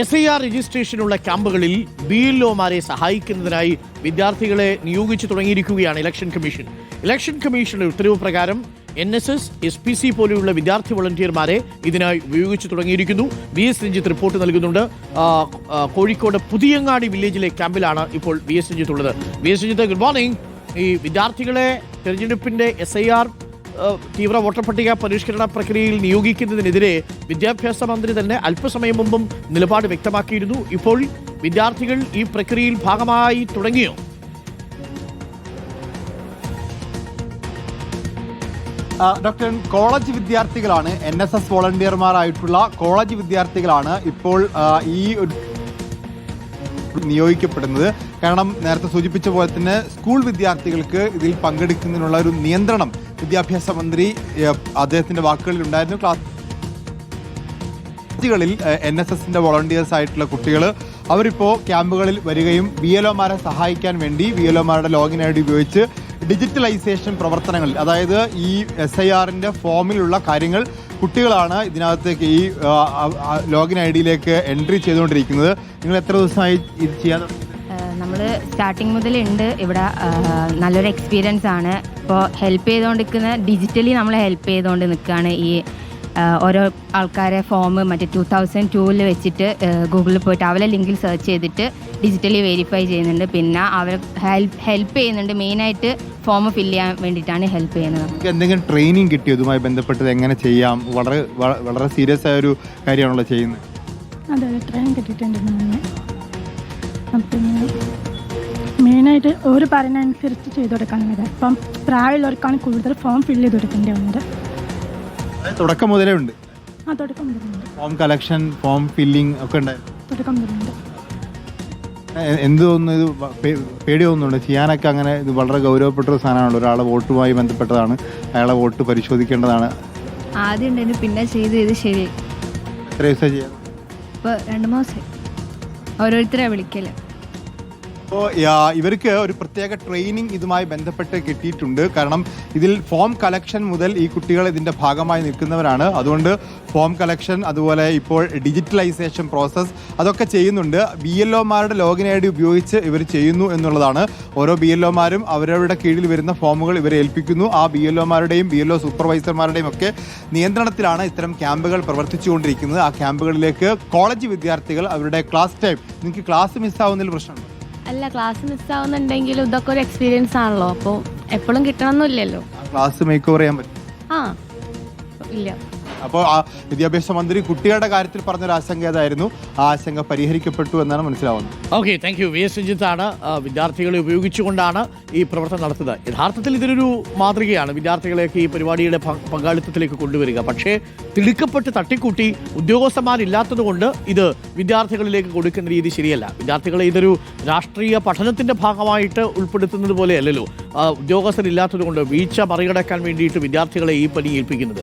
S I R രജിസ്ട്രേഷനുള്ള ക്യാമ്പുകളിൽ B L ഒമാരെ സഹായിക്കുന്നതിനായി വിദ്യാർത്ഥികളെ നിയോഗിച്ചു തുടങ്ങിയിരിക്കുകയാണ് ഇലക്ഷൻ കമ്മീഷൻ. ഇലക്ഷൻ കമ്മീഷന്റെ ഉത്തരവ് പ്രകാരം N S S S P C പോലെയുള്ള വിദ്യാർത്ഥി വോളണ്ടിയർമാരെ ഇതിനായി ഉപയോഗിച്ചു തുടങ്ങിയിരിക്കുന്നു. ബി എസ് രഞ്ജിത്ത് റിപ്പോർട്ട് നൽകുന്നുണ്ട്. കോഴിക്കോട് പുതിയങ്ങാടി വില്ലേജിലെ ക്യാമ്പിലാണ് ഇപ്പോൾ ബി എസ് രഞ്ജിത്ത് ഉള്ളത് B S Ranjith good morning. ഈ വിദ്യാർത്ഥികളെ തെരഞ്ഞെടുപ്പിന്റെ എസ് ഐ ആർ തീവ്ര വോട്ടർ പട്ടിക പരിഷ്കരണ പ്രക്രിയയിൽ നിയോഗിക്കുന്നതിനെതിരെ വിദ്യാഭ്യാസ മന്ത്രി തന്നെ അല്പസമയം മുമ്പും നിലപാട് വ്യക്തമാക്കിയിരുന്നു. ഇപ്പോൾ വിദ്യാർത്ഥികൾ ഈ പ്രക്രിയയിൽ ഭാഗമായി തുടങ്ങിയോ? ഡോക്ടർ കോളേജ് വിദ്യാർത്ഥികളാണ് എൻ എസ് എസ് വോളണ്ടിയർമാരായിട്ടുള്ള കോളേജ് വിദ്യാർത്ഥികളാണ് ഇപ്പോൾ ഈ ഒരു നിയോഗിക്കപ്പെടുന്നത്. കാരണം നേരത്തെ സൂചിപ്പിച്ച പോലെ തന്നെ സ്കൂൾ വിദ്യാർത്ഥികൾക്ക് ഇതിൽ പങ്കെടുക്കുന്നതിനുള്ള ഒരു നിയന്ത്രണം വിദ്യാഭ്യാസ മന്ത്രി അദ്ദേഹത്തിന്റെ വാക്കുകളിൽ ഉണ്ടായിരുന്നു ക്ലാസ് കുട്ടികളിൽ എൻ എസ് എസിന്റെ വോളണ്ടിയേഴ്സ് ആയിട്ടുള്ള കുട്ടികൾ അവരിപ്പോൾ ക്യാമ്പുകളിൽ വരികയും ബി എൽ ഒമാരെ സഹായിക്കാൻ വേണ്ടി ബി എൽ ഒമാരുടെ ലോഗിൻ ഐ ഡി ഉപയോഗിച്ച് ഡിജിറ്റലൈസേഷൻ പ്രവർത്തനങ്ങളിൽ അതായത് ഈ എസ് ഐ ആറിന്റെ ഫോമിലുള്ള കാര്യങ്ങൾ കുട്ടികളാണ് ഇതിനകത്തേക്ക് ഈ ലോഗിൻ ഐ ഡിയിലേക്ക് എൻട്രി ചെയ്തുകൊണ്ടിരിക്കുന്നത്. നിങ്ങൾ എത്ര ദിവസമായി ഇത് ചെയ്യാൻ നമ്മൾ സ്റ്റാർട്ടിങ് മുതൽ ഉണ്ട് ഇവിടെ നല്ലൊരു എക്സ്പീരിയൻസ് ആണ്. ഇപ്പോൾ ഹെൽപ്പ് ചെയ്തുകൊണ്ടിരിക്കുന്ന ഡിജിറ്റലി നമ്മൾ ഹെൽപ്പ് ചെയ്തുകൊണ്ട് നിൽക്കുകയാണ് ഈ ഓരോ ആൾക്കാരെ ഫോം മറ്റേ ടു തൗസൻഡ് ടൂവിൽ വെച്ചിട്ട് ഗൂഗിളിൽ പോയിട്ട് അവരെ ലിങ്കിൽ സെർച്ച് ചെയ്തിട്ട് ഡിജിറ്റലി വെരിഫൈ ചെയ്യുന്നുണ്ട്. പിന്നെ അവർ ഹെൽപ്പ് ഹെൽപ്പ് ചെയ്യുന്നുണ്ട്. മെയിനായിട്ട് ഫോം ഫില്ല് ചെയ്യാൻ വേണ്ടിയിട്ടാണ് ഹെൽപ്പ് ചെയ്യുന്നത്. നിങ്ങൾക്ക് എന്തെങ്കിലും ട്രെയിനിങ് കിട്ടിയോ? ഇതുമായി ബന്ധപ്പെട്ടത് എങ്ങനെ ചെയ്യാം? വളരെ വളരെ സീരിയസ് ആയ ഒരു കാര്യമാണല്ലോ ചെയ്യുന്നത്. അതെ അതെ ട്രെയിൻ കിട്ടിയിട്ടുണ്ട് പിന്നെ മെയിനായിട്ട് ഒരു പറയുന്ന അനുസരിച്ച് ചെയ്ത് കൊടുക്കാനുള്ളത് അപ്പം പ്രായമുള്ളവർക്കാണ് കൂടുതൽ ഫോം ഫിൽ ചെയ്ത് കൊടുക്കേണ്ടി വന്നത്. തുടക്കം മുതലേ ഉണ്ട്. ആ തുടക്കം മുതലുണ്ട് ഫോം കളക്ഷൻ ഫോം ഫില്ലിംഗ് ഒക്കെ ഉണ്ടായിരുന്നു തുടക്കം മുതലുണ്ട് എ- എന്ത് തോന്നുന്നു ഇത് വ- പേ- പേടി തോന്നുന്നുണ്ട്. ചെയ്യാനൊക്കെ അങ്ങനെ ഇത് വളരെ ഗൗരവപ്പെട്ട ഒരു സാധനമാണ് ഒരാളെ വോട്ടുമായി ബന്ധപ്പെട്ടതാണ്. അയാളെ വോട്ട് പരിശോധിക്കേണ്ടതാണ്. ആദ്യം ഉണ്ടായിരുന്നു പിന്നെ ചെയ്ത് ചെയ്ത് ശരി. എത്ര ദിവസം ചെയ്യാം? ഇപ്പോൾ രണ്ട് മാസം. ഓരോരുത്തരെ വിളിക്കൽ. അപ്പോൾ ഇവർക്ക് ഒരു പ്രത്യേക ട്രെയിനിങ് ഇതുമായി ബന്ധപ്പെട്ട് കിട്ടിയിട്ടുണ്ട്. കാരണം ഇതിൽ ഫോം കളക്ഷൻ മുതൽ ഈ കുട്ടികൾ ഇതിന്റെ ഭാഗമായി നിൽക്കുന്നവരാണ്. അതുകൊണ്ട് ഫോം കളക്ഷൻ അതുപോലെ ഇപ്പോൾ ഡിജിറ്റലൈസേഷൻ പ്രോസസ്സ് അതൊക്കെ ചെയ്യുന്നുണ്ട്. ബി എൽ ഒമാരുടെ ലോഗിൻ ഐ ഡി ഉപയോഗിച്ച് ഇവർ ചെയ്യുന്നു എന്നുള്ളതാണ്. ഓരോ ബി എൽ ഒമാരും അവരവരുടെ കീഴിൽ വരുന്ന ഫോമുകൾ ഇവരെ ഏൽപ്പിക്കുന്നു. ആ ബി എൽ ഒമാരുടെയും ബി എൽ ഒ സൂപ്പർവൈസർമാരുടെയും ഒക്കെ നിയന്ത്രണത്തിലാണ് ഇത്തരം ക്യാമ്പുകൾ പ്രവർത്തിച്ചുകൊണ്ടിരിക്കുന്നത്. ആ ക്യാമ്പുകളിലേക്ക് കോളേജ് വിദ്യാർത്ഥികൾ അവരുടെ ക്ലാസ് ടൈം നിങ്ങൾക്ക് ക്ലാസ് മിസ്സാവുന്നതിൽ പ്രശ്നമുണ്ട്. അല്ല ക്ലാസ് മിസ്സാവുന്നുണ്ടെങ്കിലും ഇതൊക്കെ ഒരു എക്സ്പീരിയൻസ് ആണല്ലോ. അപ്പോൾ എപ്പോഴും കിട്ടണമെന്നില്ലല്ലോ ക്ലാസ് മേക്ക് ഓവർ ചെയ്യാൻ പറ്റും. ആ ഇല്ല. അപ്പോൾ ആ വിദ്യാഭ്യാസ മന്ത്രി കുട്ടികളുടെ കാര്യത്തിൽ പറഞ്ഞൊരു ആശങ്ക ഏതായിരുന്നു? ആ ആശങ്ക പരിഹരിക്കപ്പെട്ടു എന്നാണ് മനസ്സിലാവുന്നത്. Okay thank you V S രഞ്ജിത്താണ് വിദ്യാർത്ഥികളെ ഉപയോഗിച്ചുകൊണ്ടാണ് ഈ പ്രവർത്തനം നടത്തുന്നത്. യഥാർത്ഥത്തിൽ ഇതിനൊരു മാതൃകയാണ്. വിദ്യാർത്ഥികളെയൊക്കെ ഈ പരിപാടിയുടെ പങ്കാളിത്തത്തിലേക്ക് കൊണ്ടുവരിക. പക്ഷേ തിടുക്കപ്പെട്ട് തട്ടിക്കൂട്ടി ഉദ്യോഗസ്ഥന്മാരില്ലാത്തതുകൊണ്ട് ഇത് വിദ്യാർത്ഥികളിലേക്ക് കൊടുക്കുന്ന രീതി ശരിയല്ല. വിദ്യാർത്ഥികളെ ഇതൊരു രാഷ്ട്രീയ പഠനത്തിന്റെ ഭാഗമായിട്ട് ഉൾപ്പെടുത്തുന്നത് പോലെയല്ലല്ലോ. ഉദ്യോഗസ്ഥരില്ലാത്തതുകൊണ്ട് ഉദ്യോഗസ്ഥരില്ലാത്തത് കൊണ്ട് വീഴ്ച മറികടക്കാൻ വേണ്ടിയിട്ട് വിദ്യാർത്ഥികളെ ഈ പണി ഏൽപ്പിക്കുന്നത്.